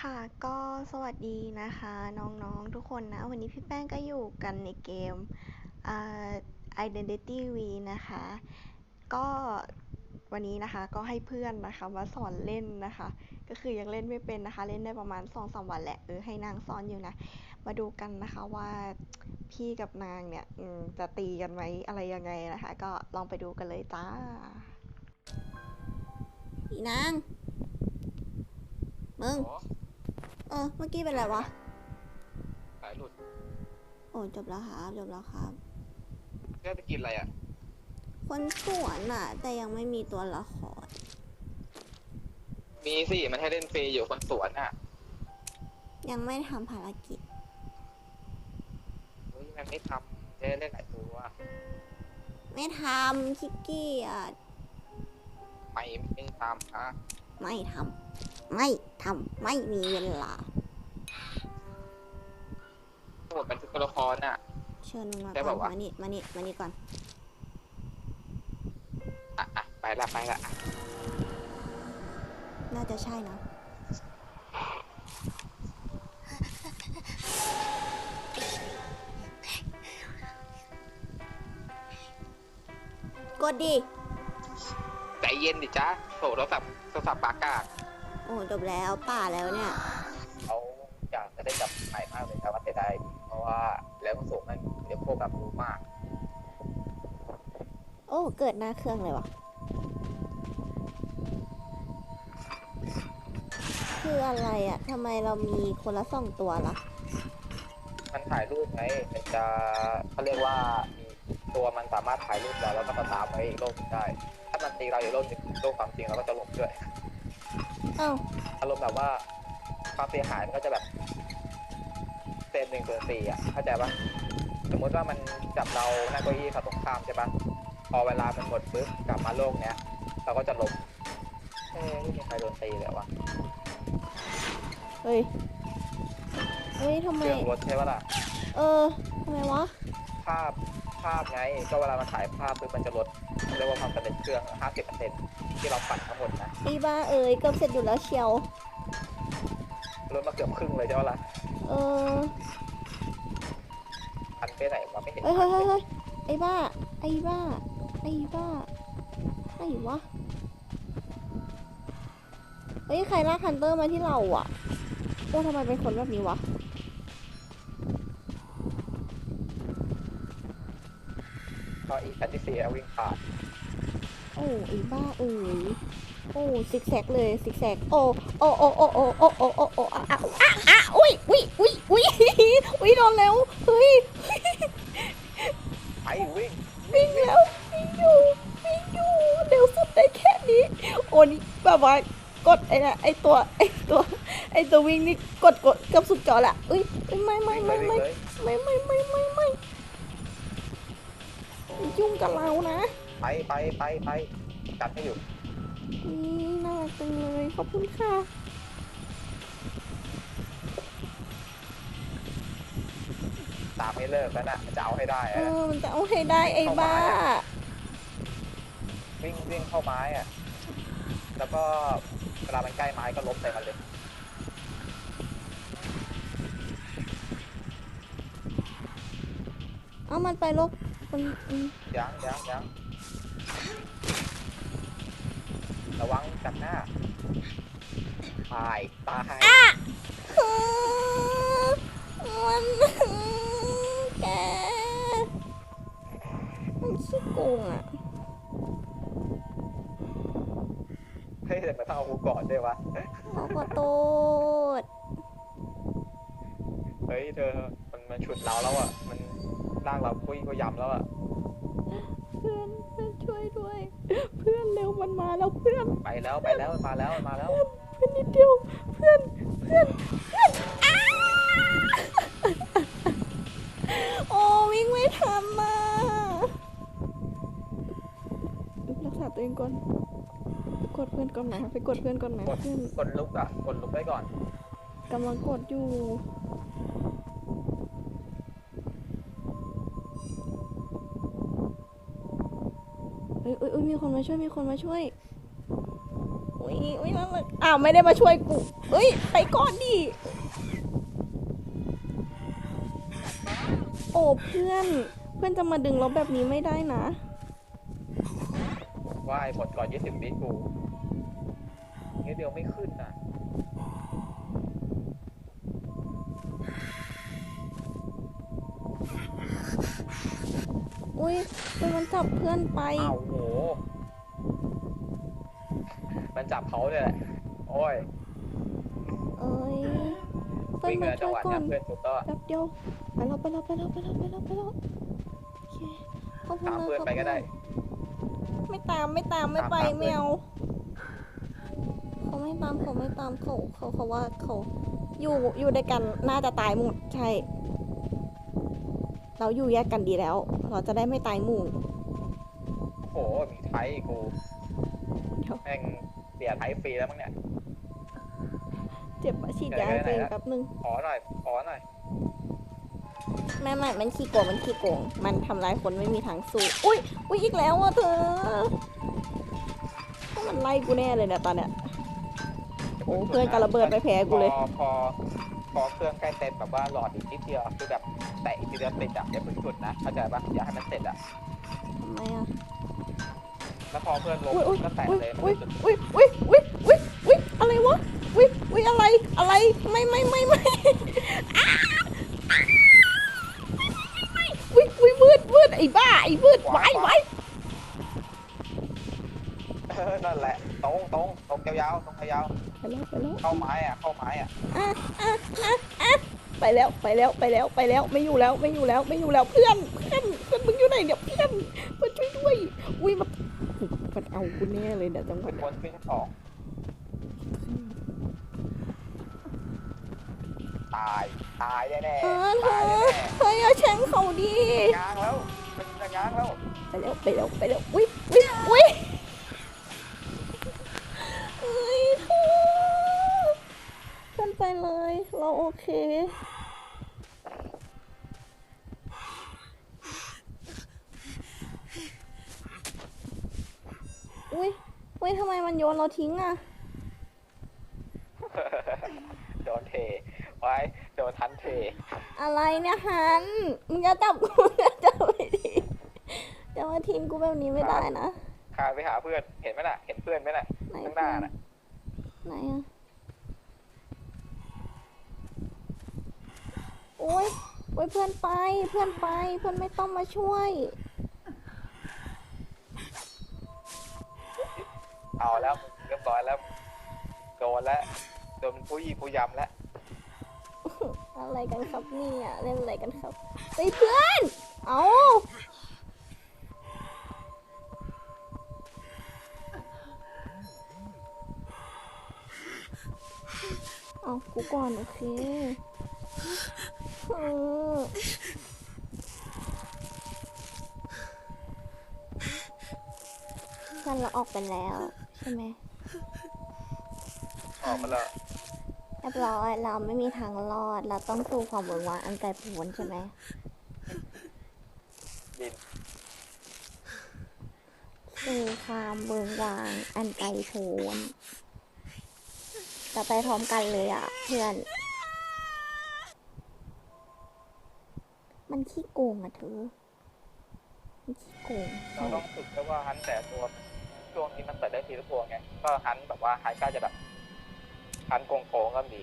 ค่ะ ก็สวัสดีนะคะ น้อง ๆ ทุกคนนะ วันนี้พี่แป้งก็อยู่กันในเกมอ่า Identity V นะคะ ก็วันนี้นะคะก็ให้เพื่อนนะคะมาสอนเล่นนะคะ ก็คือยังเล่นไม่เป็นนะคะ เล่นได้ประมาณ2อสวันแหละเออให้นางสอนอยู่นะ มาดูกันนะคะว่าพี่กับนางเนี่ยอืมจะตีกันไหมอะไรยังไงนะคะ ก็ลองไปดูกันเลยจ้าอีนางมึง อ๋อ เออ เมื่อกี้เป็นอะไรวะ สายหลุดโอ้จบแล้วครับจบแล้วครับ แค่ไปกินอะไรอะ คนสวนอะ แต่ยังไม่มีตัวละคร มีสิ มันให้เล่นฟรีอยู่คนสวนอะยังไม่ทำภารกิจ เฮ้ยมันไม่ทำจะได้เล่นหลายตัวไม่ทำคิกกี้อะไม่ไม่ทำอะ ไม่ทำไม่ทำไม่มีเวลาทั้งหมดมันคือตัวละครอะ เชิญมึงมาได้ก่อปะนวะมานี่มานี่มานี่ก่อน อะอะไปละไปละอะน่าจะใช่นะ กดดิ ใจเย็นดิจ้าโถโทรศัพท์โทรศัพท์ปากกาโอ้จบแล้วป่าแล้วเนี่ย เขาอยากจะได้จับใหม่มากเลยแต่ว่าเสียดายเพราะว่าแล้วมันสูงมันเดี๋ยวพวกแบบรู้มาก โอ้เกิดหน้าเครื่องเลยวะคืออะไรอะทำไมเรามีคนละสองตัวล่ะ มันถ่ายรูปไงมันจะเขาเรียกว่ามีตัวมันสามารถถ่ายรูปเราแล้วก็มาตามไว้อีกโลกหนึ่งได้ถ้ามัน ตีเราอยู่โลกหนึ่งโลกความจริงเราก็จะหลบด้วยเอ้าอารมณ์แบบว่าความเสียหายมันก็จะแบบเศษหนึ่งส่วนสี่อะเข้าใจปะสมมุติว่ามันจับเราหน้าเก้าอี้ฝั่งตรงข้ามใช่ปะพอเวลามันหมดปุ๊บกลับมาโลกเนี้ยเราก็จะล้มเอ๊ะไม่มีใครโดนตีเลยวะเฮ้ยเฮ้ยทำไมเครื่องรถใช่ปะล่ะ เออทำไมวะ ภาพภาพไง ก็เวลามันถ่ายภาพปุ๊บมันจะลดเรียกว่าความสำเร็จเครื่อง 50%ที่เราปั่นทั้งหมดนะอีบ้าเอ๋ยเกือบเสร็จอยู่แล้วเชียว ลดมาเกือบครึ่งเลยใช่ปะล่ะเออพันไปไหนวะไม่เห็นเฮ้ยเฮ้ยเฮ้ยเฮ้ยไอ้บ้า ไอ้บ้า ไอ้บ้าไอ้วะ เฮ้ย ใครลากฮันเตอร์มาที่เราอะโอ้ทำไมเป็นคนแบบนี้วะ ก็อีกแพทิเซียวิ่งผ่านโอ้ไอ้บ้าเอ๋ยโอ้ซิกแซกเลยซิกแซกโอ้โอ้โอ้โอ้โอ้โอ้โอ้โอ้โอ้อะอะอะอะอุ้ยอุ้ยอุ้ยอุ้ยอุ้ยโดนแล้วเฮ้ยไปวิ่งวิ่งแล้ววิ่งอยู่วิ่งอยู่เร็วสุดได้แค่นี้โอ้นี่แบบว่ากดไอ้น่ะไอ้ตัวไอ้ตัวไอ้ตัววิ่งนี่กดกดกับสุดจอละอุ้ยเอ้ยไม่ไม่วิ่งเลไม่ยวิ่งไม่เลยไม่ไม่ไม่ไม่ไม่ ยุ่งกับเรานะไปไปไปไปจัดให้อยู่นี่น่ารักจังเลยขอบคุณค่ะตามให้เลิกแล้วนะจะเอาให้ได้เออะอมันจะเอาให้ได้ไอ้บ้า วิ่งวิ่งเข้าไม้อะแล้วก็เวลามันใกล้ไม้ก็ล้มใส่มันเลยเอามันไปลบ มันอืมยังยังยังระวังจับหน้าตายตายมันแกมันขี้โกงอะ เฮ้ยแต่มันต้องเอากูก่อนด้วยวะขอขอโทษ เฮ้ยเธอ มันมันฉุดเราแล้วอะ มัน ร่างเราคุยก็ยำแล้วอะเพื่อนเพื่อนช่วยด้วย เพื่อนเร็วมันมาแล้วเพื่อนไปแล้วไปแล้วมาแล้วมาแล้ว เพื่อนนิดเดียวเพื่อนเพื่อนเพื่อนอ้าโอ้วิ่งไม่ทันน่ะรักษาตัวเองก่อนไปกดเพื่อนก่อนนะไปกดเพื่อนก่อนนะกดเพื่อนกดลุกอะกดลุกไว้ก่อนกำลังกดอยู่ อ้ยเอ้ยเอ้ยมีคนมาช่วยมีคนมาช่วยอุ้ยอุ้ยน่ารักอ้าวไม่ได้มาช่วยกูเอ้ยไปก่อนดิโอ้เพื่อนเพื่อนจะมาดึงเราแบบนี้ไม่ได้นะ ว่าไอ้หมดก่อนยี่สิบวิกูนี้เดียวไม่ขึ้นนะ อุ้ยเพื่อนมันจับเพื่อนไป อ้าวโห มันจับเขาเลยแหละ โอ้ยเอ้ยเพื่อนวิ่งมาเลยจัช่งวหยวะก่อนั้นเพื่อนสุดก็แป๊บเดียวไปแล้วไปแล้วไปแล้วไปแล้วไปแล้วไปแล้วโอเคเข้าเพื่อนตามเลยเพื่อนเข้าไปก็ได้ ไม่ตามไม่ตามไม่ไปตามตามเพื่อน ไม่เอาเขาไม่ตามเขาไม่ตามเขาเขาเขาว่าเขาอยู่อยู่ด้วยกันน่าจะตายหมดใช่ เราอยู่แยกกันดีแล้ว เราจะได้ไม่ตายหมู่ โหมีไทยกูเดี๋ยว แม่งเสียไทยฟรีแล้วมั้งเนี่ย เจ็บอะฉีดยาให้ตัวเองแป๊บนึง ขอหน่อย ขอหน่อยแม่ไม่มันขี้โกง มันขี้โกง มันทำร้ายคนไม่มีทางสู้ อุ้ย อุ้ยอีกแล้วอะเธอมันไล่กูแน่เลยเนี่ยตอนเนี้ย โอ้เพื่อนกับระเบิดไม่แพ้กูเลย พอพอ พอเครื่องใกล้เต็มแบบว่าหลอดอีกนิดเดียวคือแบบแตะอีกทีเดียวติดอะอย่าเพิ่งจุดนะเข้าใจปะอย่าให้มันเสร็จอะทำไมอะ แล้วพอเพื่อนลงอุ้ยอุ้ยก็แตะอุ้ยเลยอุ้ยอุ้ยอุ้ยอุ้ยอุ้ยอุ้ยอะไรวะ อุ้ยอุ้ยอะไร อะไร ไม่ไม่ไม่ไม่าวๆตรงยาวไปแล้วไปแล้วๆเข้าไม้อะเข้าไม้อะอะอะอะอะไปแล้วไปแล้วไปแล้วไปแล้วไม่อยู่แล้วไม่อยู่แล้วไม่อยู่แล้วเพื่อนเพื่อนเพื่อนมึงอยู่ไหนเนี่ยเพื่อนเพื่อนช่วยด้วยอุ้ยมันมันเอากูแน่เลยเนี่ยจังหวะเป็นคนขึ้นสองตายตายแน่เออๆเธตายอแน่เฮ้ยเอาแชงเขาดีๆง้างแล้วมันจะง้างแล้วไปแล้วไปแล้วไปแล้วอุ้ยอุ้ยอุ้ยเฮ้ยเธอ เพื่อนไปเลย เราโอเค อุ้ยอุ้ยทำไมมันโยนเราทิ้งอะ โดนเท ไว้ โดนทันเท อะไรเนี่ยฮัน มึงจะจับกูมึงจะจับไปดิจะมาทิ้งกูแบบนี้ไม่ได้นะคาไปหาเพื่อน เห็นไหมน่ะ เห็นเพื่อนไหมน่ะไหนข้างหน้าน่ะ ไหนอะ โอ้ยโอ้ยเพื่อนไป เพื่อนไป เพื่อนไม่ต้องมาช่วย เอาแล้วเรียบร้อยแล้วโดนแล้วโดนผู้ยีผู้ยำแล้วอะไรกันครับเนี่ยเล่นอะไรกันครับเฮ้ยเพื่อน เอาเอากูก่อนโอเค เออเพื่อนเราออกไปแล้ว ใช่ไหมออกมาแล้วเรียบร้อยเราไม่มีทางรอด เราต้องสู้ความเบิกวางอันไกลโพ้นใช่ไหมบินสู่ความเบิกวางอันไกลโพ้นจะไปพร้อมกันเลยอะ เพื่อน มันขี้โกงอะเธอ มันขี้โกงเราต้องฝึกแค่ว่าฮันแต่ตัวช่วงนี้มันเปิดได้ทีละตัวไง ก็ฮันแบบว่าหันก็จะแบบฮันโกงโกงๆก็มี